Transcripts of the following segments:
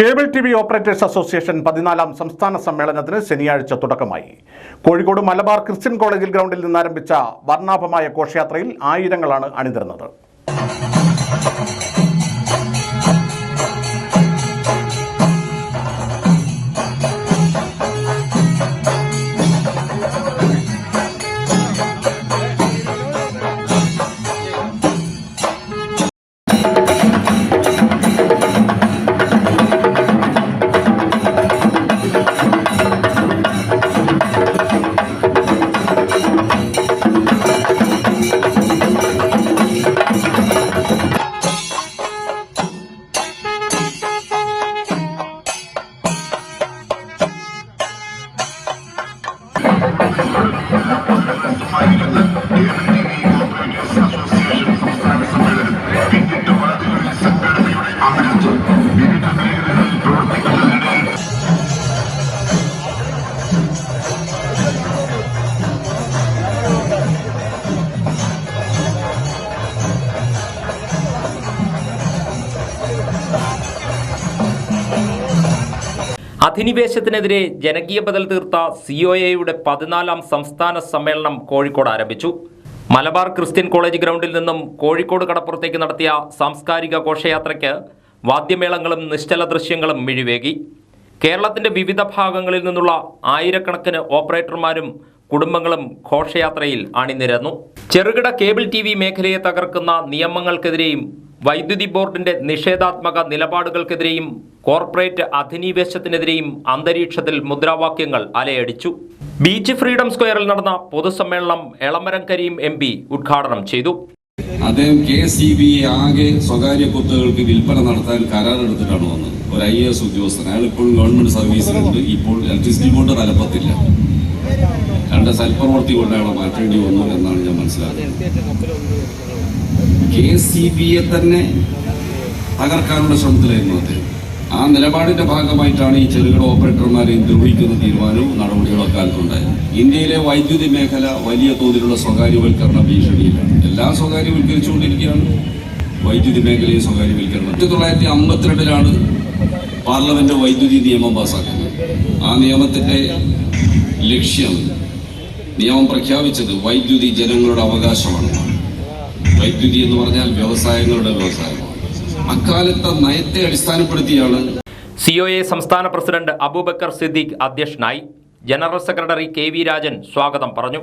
Cable T V operators association പതിനാലാം സംസ്ഥാന സമ്മേളനത്തിന് ശനിയാഴ്ച തുടക്കമായി. കോഴിക്കോട് മലബാർ ക്രിസ്ത്യൻ കോളേജിൽ ഗ്രൗണ്ടിൽ നിന്നാരംഭിച്ച വർണാഭമായ ഘോഷയാത്രയിൽ ആയിരങ്ങളാണ് അണിനിരന്നത്. അധിനിവേശത്തിനെതിരെ ജനകീയ ബദൽ തീർത്ത സി ഒ എയുടെ പതിനാലാം സംസ്ഥാന സമ്മേളനം കോഴിക്കോട് ആരംഭിച്ചു. മലബാർ ക്രിസ്ത്യൻ കോളേജ് ഗ്രൗണ്ടിൽ നിന്നും കോഴിക്കോട് കടപ്പുറത്തേക്ക് നടത്തിയ സാംസ്കാരിക ഘോഷയാത്രയ്ക്ക് വാദ്യമേളങ്ങളും നിശ്ചല ദൃശ്യങ്ങളും മിഴിവേകി. കേരളത്തിന്റെ വിവിധ ഭാഗങ്ങളിൽ നിന്നുള്ള ആയിരക്കണക്കിന് ഓപ്പറേറ്റർമാരും കുടുംബങ്ങളും ഘോഷയാത്രയിൽ അണിനിരന്നു. ചെറുകിട കേബിൾ ടി മേഖലയെ തകർക്കുന്ന നിയമങ്ങൾക്കെതിരെയും വൈദ്യുതി ബോർഡിന്റെ നിഷേധാത്മക നിലപാടുകൾക്കെതിരെയും കോർപ്പറേറ്റ് അധിനിവേശത്തിനെതിരെയും അന്തരീക്ഷത്തിൽ മുദ്രാവാക്യങ്ങൾ അലയടിച്ചു. ബീച്ച് ഫ്രീഡം സ്ക്വയറിൽ നടന്ന പൊതുസമ്മേളനം എളമരം കരീം എം പി ഉദ്ഘാടനം ചെയ്തു. അദ്ദേഹം കെ സി ബി ആകെ സ്വകാര്യ കുത്തുകൾക്ക് വിൽപ്പന നടത്താൻ കരാറെടുത്തിട്ടാണ് വന്നത്. ഒരു ഐ എസ് ഉദ്യോഗസ്ഥൻ. അയാൾ ഇപ്പോഴും ഗവൺമെന്റ് സർവീസിലുണ്ട്. ഇപ്പോൾ ഇലക്ട്രിസിറ്റി ബോർഡ് തലപ്പത്തില്ല. രണ്ട് സൽപ്രവർത്തി കൊണ്ട് അയാളെ മാറ്റേണ്ടി വന്നു എന്നാണ് ഞാൻ കെ സി ബിയെ തന്നെ തകർക്കാനുള്ള ശ്രമത്തിലായിരുന്നു അദ്ദേഹം. ആ നിലപാടിന്റെ ഭാഗമായിട്ടാണ് ഈ ചെറുകിട ഓപ്പറേറ്റർമാരെ ദ്രോഹിക്കുന്ന തീരുമാനവും നടപടികളും അക്കാലത്തുണ്ടായത് ഇന്ത്യയിലെ വൈദ്യുതി മേഖല വലിയ തോതിലുള്ള സ്വകാര്യവൽക്കരണ ഭീഷണിയിലാണ്. എല്ലാം സ്വകാര്യവൽക്കരിച്ചുകൊണ്ടിരിക്കുകയാണ്. വൈദ്യുതി മേഖലയെ സ്വകാര്യവൽക്കരണം. ആയിരത്തി തൊള്ളായിരത്തി അമ്പത്തിരണ്ടിലാണ് പാർലമെന്റ് വൈദ്യുതി നിയമം പാസാക്കുന്നത്. ആ നിയമത്തിന്റെ ലക്ഷ്യം നിയമം പ്രഖ്യാപിച്ചത് വൈദ്യുതി ജനങ്ങളുടെ അവകാശമാണ്. വൈദ്യുതി എന്ന് പറഞ്ഞാൽ വ്യവസായങ്ങളുടെ വ്യവസായം. അക്കാലത്തെ നയത്തെ അടിസ്ഥാനപ്പെടുത്തിയാണ് സി ഒ എ സംസ്ഥാന പ്രസിഡന്റ് അബൂബക്കർ സിദ്ദീഖ് അധ്യക്ഷനായി general secretary K V Rajan സ്വാഗതം പറഞ്ഞു.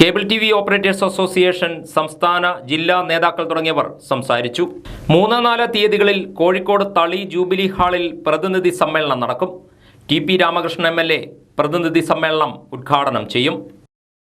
Cable T V operators association സംസ്ഥാന ജില്ലാ നേതാക്കൾ തുടങ്ങിയവർ സംസാരിച്ചു. മൂന്ന് നാല് തീയതികളിൽ കോഴിക്കോട് തളി ജൂബിലി ഹാളിൽ പ്രതിനിധി സമ്മേളനം നടക്കും. ടി പി രാമകൃഷ്ണൻ എം പ്രതിനിധി സമ്മേളനം ഉദ്ഘാടനം ചെയ്യും.